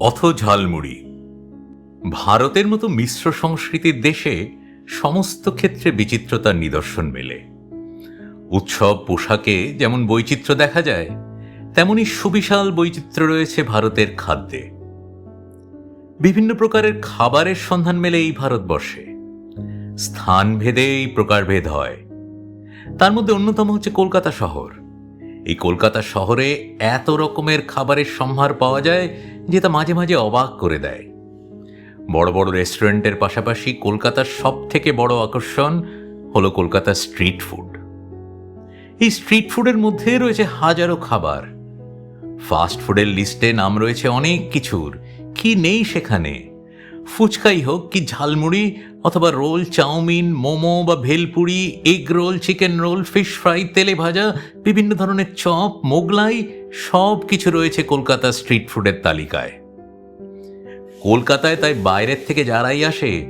অথ ঝালমুড়ি। ভারতের মতো মিশ্র সংস্কৃতির দেশে সমস্ত ক্ষেত্রে বিচিত্রতার নিদর্শন মেলে। উৎসব, পোশাকে যেমন বৈচিত্র্য দেখা যায়, তেমনি সুবিশাল বৈচিত্র্য রয়েছে ভারতের খাদ্যে। বিভিন্ন প্রকারের খাবারের সন্ধান মেলে এই ভারতবর্ষে। স্থানভেদে এই প্রকারভেদ হয়। তার মধ্যে অন্যতম হচ্ছে কলকাতা শহর। এই কলকাতা শহরে এত রকমের খাবারের সম্ভার পাওয়া যায় যে তা মাঝে মাঝে অবাক করে দেয়। বড় বড় রেস্টুরেন্টের পাশাপাশি কলকাতার সব থেকে বড় আকর্ষণ হলো কলকাতার স্ট্রিট ফুড। এই স্ট্রিট ফুডের মধ্যে রয়েছে হাজারো খাবার। ফাস্ট ফুডের লিস্টে নাম রয়েছে অনেক কিছুর। কি নেই সেখানে? ফুচকাই হোক কি ঝালমুড়ি অথবা রোল চাউমিন, মোমো বা bhelpuri, egg roll, chicken roll, fish fry, তেলে ভাজা, বিভিন্ন ধরনের চপ, মোগলাই সব কিছু রয়েছে কলকাতা স্ট্রিট ফুডের তালিকায়। কলকাতায় তাই বাইরের থেকে যারাই আসে,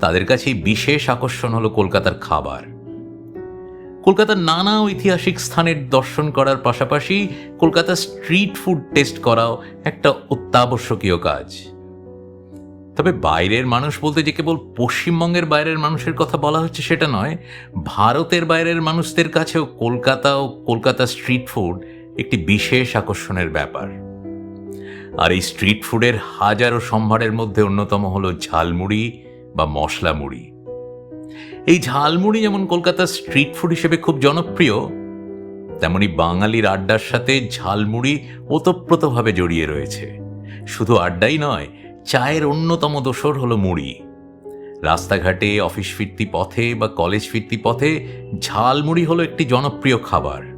তাদের কাছেই বিশেষ আকর্ষণ হলো কলকাতার খাবার। কলকাতার নানা ঐতিহাসিক স্থানের দর্শন করার পাশাপাশি কলকাতার স্ট্রিট ফুড টেস্ট করাও একটা অত্যাবশ্যকীয় কাজ। তবে বাইরের মানুষ বলতে যে কেবল পশ্চিমবঙ্গের বাইরের মানুষের কথা বলা হচ্ছে সেটা নয়, ভারতের বাইরের মানুষদের কাছেও কলকাতা ও কলকাতা স্ট্রিট ফুড একটি বিশেষ আকর্ষণের ব্যাপার। আর এই স্ট্রিট ফুডের হাজারো সম্ভারের মধ্যে অন্যতম হলো ঝালমুড়ি বা মশলা মুড়ি এই ঝালমুড়ি যেমন কলকাতার স্ট্রিট ফুড হিসেবে খুব জনপ্রিয়, তেমনি বাঙালির আড্ডার সাথে ঝালমুড়ি ওতপ্রোতভাবে জড়িয়ে রয়েছে। শুধু আড্ডাই নয়, চায়ের অন্যতম দোসর হলো মুড়ি। রাস্তাঘাটে, অফিস ফিরতি পথে বা কলেজ ফিরতি পথে ঝালমুড়ি হলো একটি জনপ্রিয় খাবার।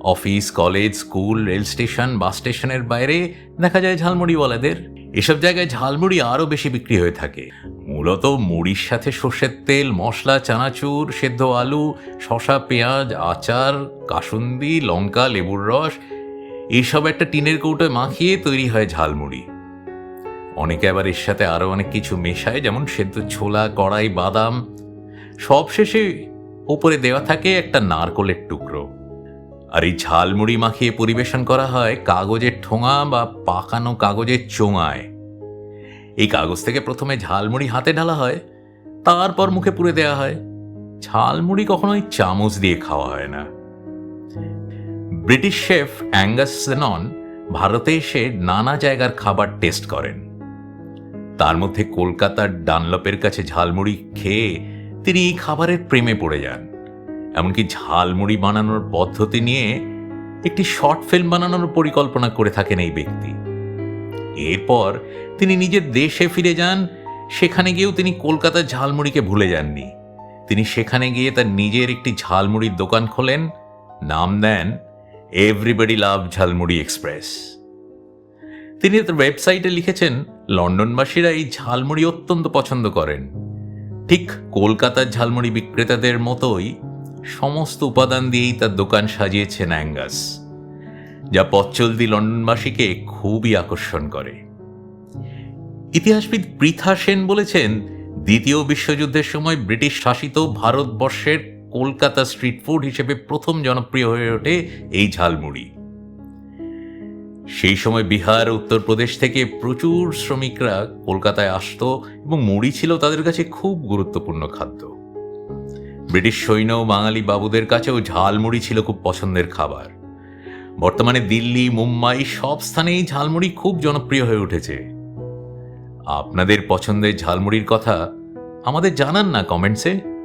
Office, college, school, rail station, bus স্টেশনের বাইরে দেখা যায় ঝালমুড়িওয়ালাদের এসব জায়গায় ঝালমুড়ি আরও বেশি বিক্রি হয়ে থাকে। মূলত মুড়ির সাথে সর্ষের তেল, মশলা, চানাচুর, সেদ্ধ আলু শশা পেঁয়াজ, আচার, কাসুন্দি, লঙ্কা, লেবুর রস এইসব একটা টিনের কৌটোয় মাখিয়ে তৈরি হয় ঝালমুড়ি। অনেকে আবার এর সাথে আরও অনেক কিছু মেশায়, যেমন সেদ্ধ ছোলা, কড়াই, বাদাম। সবশেষে ওপরে দেওয়া থাকে একটা নারকলের টুকরো। আর এই ঝালমুড়ি মাখিয়ে পরিবেশন করা হয় কাগজের ঠোঙা বা পাকানো কাগজের চোঙায়। এই কাগজ থেকে প্রথমে ঝালমুড়ি হাতে ঢালা হয়, তারপর মুখে পুরে দেওয়া হয়। ঝালমুড়ি কখনোই চামচ দিয়ে খাওয়া হয় না। ব্রিটিশ শেফ অ্যাঙ্গাস সেনন ভারতে এসে নানা জায়গার খাবার টেস্ট করেন। তার মধ্যে কলকাতার ডানলপের কাছে ঝালমুড়ি খেয়ে তিনি এই খাবারের প্রেমে পড়ে যান। এমনকি ঝালমুড়ি বানানোর পদ্ধতি নিয়ে একটি শর্ট ফিল্ম বানানোর পরিকল্পনা করে থাকেন এই ব্যক্তি। এরপর তিনি নিজের দেশে ফিরে যান, সেখানে গিয়েও তিনি কলকাতার ঝালমুড়িকে ভুলে যাননি। তিনি সেখানে গিয়ে তার নিজের একটি ঝালমুড়ির দোকান খোলেন, নাম দেন এভরিবডি লাভ ঝালমুড়ি এক্সপ্রেস। তিনি তার ওয়েবসাইটে লিখেছেন, লন্ডনবাসীরা এই ঝালমুড়ি অত্যন্ত পছন্দ করেন। ঠিক কলকাতার ঝালমুড়ি বিক্রেতাদের মতোই সমস্ত উপাদান দিয়েই তার দোকান সাজিয়েছেন অ্যাঙ্গাস যা পথচলতি লন্ডনবাসীকে খুবই আকর্ষণ করে। ইতিহাসবিদ পৃথা সেন বলেছেন, দ্বিতীয় বিশ্বযুদ্ধের সময় ব্রিটিশ শাসিত ভারতবর্ষের কলকাতা স্ট্রিট ফুড হিসেবে প্রথম জনপ্রিয় হয়ে ওঠে এই ঝালমুড়ি। সেই সময় বিহার উত্তরপ্রদেশ থেকে প্রচুর শ্রমিকরা কলকাতায় আসতো এবং মুড়ি ছিল তাদের কাছে খুব গুরুত্বপূর্ণ খাদ্য। ব্রিটিশ সৈন্য বাঙালি বাবুদের কাছেও ঝালমুড়ি ছিল খুব পছন্দের খাবার। বর্তমানে দিল্লি, মুম্বাই সব স্থানেই ঝালমুড়ি খুব জনপ্রিয় হয়ে উঠেছে। আপনাদের পছন্দের ঝালমুড়ির কথা আমাদের জানান না কমেন্টসে।